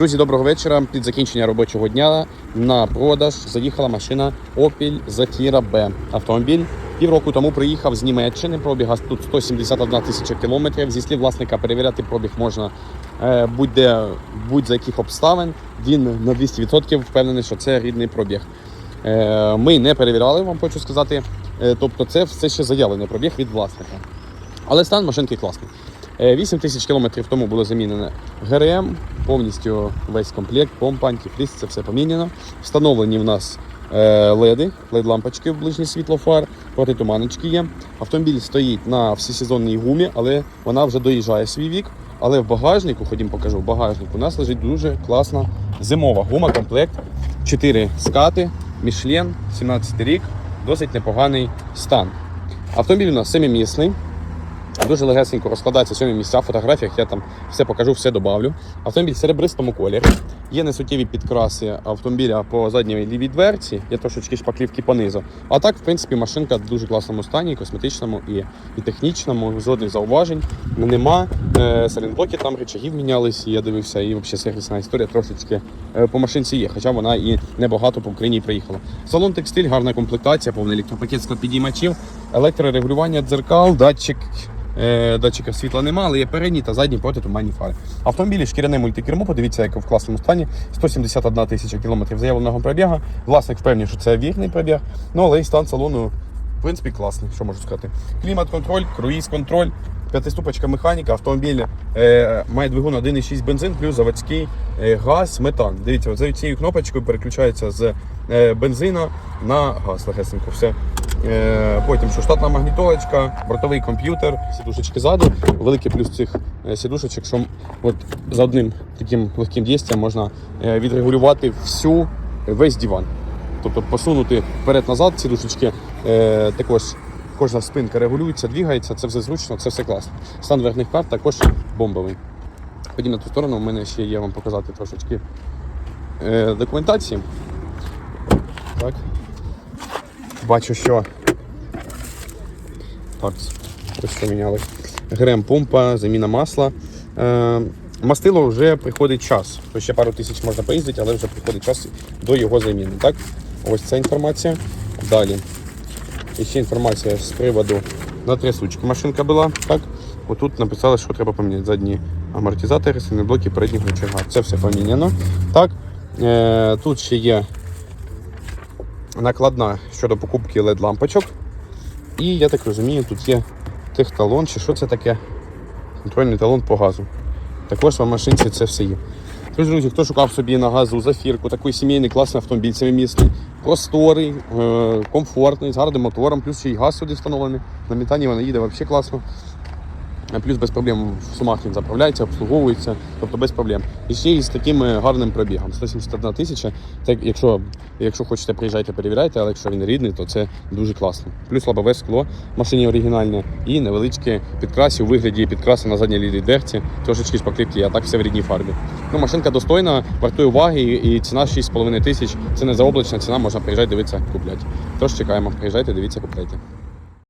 Друзі, доброго вечора. Під закінчення робочого дня на продаж заїхала машина Opel Zafira B. Автомобіль півроку тому приїхав з Німеччини. Пробіга тут 171 тисяча кілометрів. Зі слів власника перевіряти пробіг можна е, будь-де, будь-за яких обставин. Він на 200% впевнений, що це рідний пробіг. Е, Ми не перевіряли, вам хочу сказати. Е, Тобто, це все ще заявлений пробіг від власника. Але стан машинки класний. Е, 8 тисяч кілометрів тому було замінено ГРМ, повністю весь комплект, помпа, антифриз, це все поміняно. Встановлені в нас е, леди, лед-лампочки в ближнє світло фар, протитуманочки є. Автомобіль стоїть на всесезонній гумі, але вона вже доїжджає свій вік. Але в багажнику, ходім покажу, в багажнику у нас лежить дуже класна зимова гума, комплект. 4 скати, Мішлен, 17 рік, досить непоганий стан. Автомобіль у нас семимісний. Дуже легесенько розкладається сьомі місця в фотографіях. Я там все покажу, все добавлю. Автомобіль в серебристому кольорі. Є несуттєві підкраси автомобіля по задній лівій дверці, є трошечки шпаклівки понизу. А так, в принципі, машинка в дуже класному стані, і косметичному і, і технічному. Жодних зауважень нема. Е, Салінблоки там речагів мінялись, я дивився, і взагалі сервісна історія трошечки е, по машинці є, хоча вона і небагато по Україні приїхала. Салон текстиль, гарна комплектація, повний електропакет склопідіймачів, електрорегулювання дзеркал, датчик. Е, Датчика світла немає, але є передні та задні протитуманні фари. Автомобілі шкіряне мультикермо, подивіться, як в класному стані. 171 тисяча кілометрів заявленого пробігу. Власник впевнений, що це вірний пробіг. Ну, але і стан салону, в принципі, класний, що можу сказати. Клімат-контроль, круїз-контроль, п'ятиступочка механіка, автомобіль е, має двигун 1,6 бензин, плюс заводський е, газ, метан. Дивіться, за цією кнопочкою переключається з е, бензина на газ легесенько. Все. Е, Потім що штатна магнітолочка, бортовий комп'ютер, сідушечки ззаду. Великий плюс цих е, сідушечок, що от за одним таким легким дійством можна е, відрегулювати всю весь диван. Тобто посунути вперед-назад сідушечки, також кожна спинка регулюється, двігається, це все зручно, це все класно. Стан верхніх карт також бомбовий. Ходім на ту сторону, у мене ще є вам показати трошечки документації. Так. Бачу, що так, ось що міняли. Грем помпа, заміна масла. Е, мастило вже приходить час. То ще пару тисяч можна поїздити, але вже приходить час до його заміни. Так? Ось ця інформація. Далі. І ще інформація з приводу на трясучки. Машинка була. Так? Отут написали, що треба поміняти задні амортизатори, синеблоки передніх рычага. Це все поміняно. Так? Е, тут ще є накладна щодо покупки LED-лампочок. І я так розумію, тут є техталон, чи що це таке? Контрольний талон по газу. Також в машинці це все є. Тож, друзі, хто шукав собі на газу зафірку, такий сімейний класний автомобіль семимісний, просторий, е, комфортний, з гарним мотором, плюс ще й газ сюди встановлений. На метані вона їде взагалі класно. Плюс без проблем в сумах він заправляється, обслуговується, тобто без проблем. І ще й з таким е, гарним пробігом. 171 тисяча. Так, якщо, якщо хочете, приїжджайте, перевіряйте, але якщо він рідний, то це дуже класно. Плюс лобове скло в машині оригінальне і невеличкі підкраси у вигляді підкраси на задній лівій дерці, трошечки шпаклівки, а так все в рідній фарбі. Ну, машинка достойна, вартує уваги і ціна 6,5 тисяч. Це не заоблачна ціна, можна приїжджати, дивитися, купляти. Тож чекаємо, приїжджайте, дивіться, купляйте.